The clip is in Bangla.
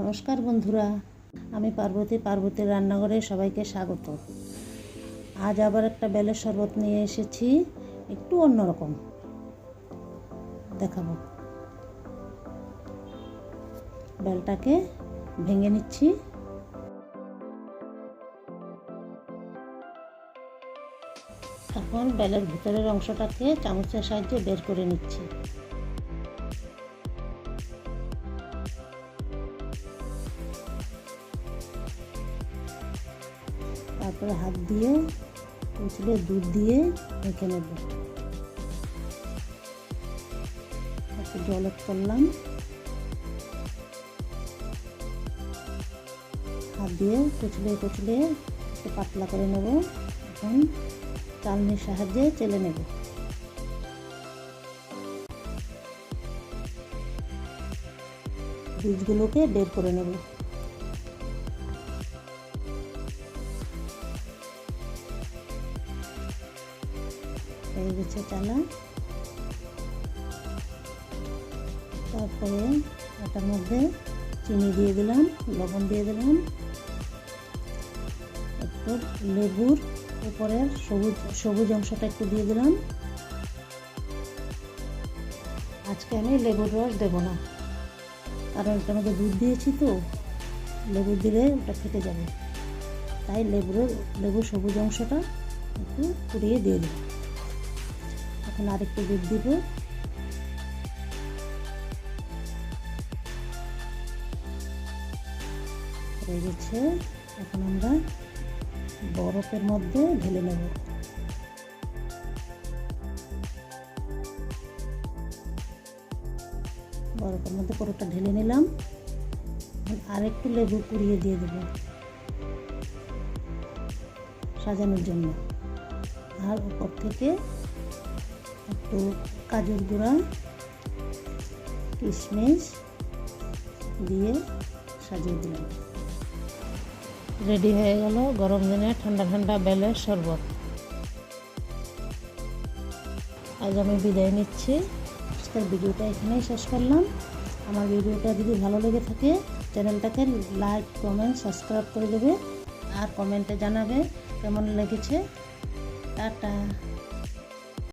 নমস্কার বন্ধুরা, আমি পার্বতী, পার্বতীর রান্নাঘরে সবাইকে স্বাগত। আজ আবার একটা বেলের শরবত নিয়ে এসেছি, একটু অন্যরকম। দেখাবো। বেলটাকে ভেঙে নিচ্ছি। এখন বেলের ভিতরের অংশটাকে চামচের সাহায্যে বের করে নিচ্ছি। তারপরে হাত দিয়ে কুচলে দুধ দিয়ে মেখে নেব। জল করলাম। হাত দিয়ে কুচলে কুচলে একটু পাতলা করে নেব। এখন চালনির সাহায্যে চেলে নেব। বীজগুলোকে বের করে নেব। হয়ে গেছে চালা তারপরে ওটার মধ্যে চিনি দিয়ে দিলাম, লবণ দিয়ে দিলাম। একটু লেবুর উপরের সবুজ সবুজ অংশটা একটু দিয়ে দিলাম। আজকে আমি লেবুর রস দেবো না, কারণ এটার মধ্যে দুধ দিয়েছি তো, লেবু দিলে ওটা ফেটে যাবে। তাই লেবুর লেবুর সবুজ অংশটা একটু পুড়িয়ে দিয়ে দেবো এখন আরেকটু দুধ দিব। হয়ে গেছে। এখন আমরা বরফের মধ্যে ঢেলে নেব। বরফের মধ্যে পুরোটা ঢেলে নিলাম। আর একটু লেবু কুড়িয়ে দিয়ে দেব। সাজানোর জন্য। আর উপর থেকে একটু কাজুর গুঁড়া কিশমিশ দিয়ে সাজিয়ে দিলাম। রেডি হয়ে গেল গরম দিনে ঠান্ডা ঠান্ডা বেলের শরবত। আজ আমি বিদায় নিচ্ছি। আজকের ভিডিওটা এখানেই শেষ করলাম। আমার ভিডিওটা যদি ভালো লেগে থাকে চ্যানেলটাকে লাইক কমেন্ট সাবস্ক্রাইব করে দেবে আর কমেন্টে জানাবে কেমন লেগেছে। টাটা।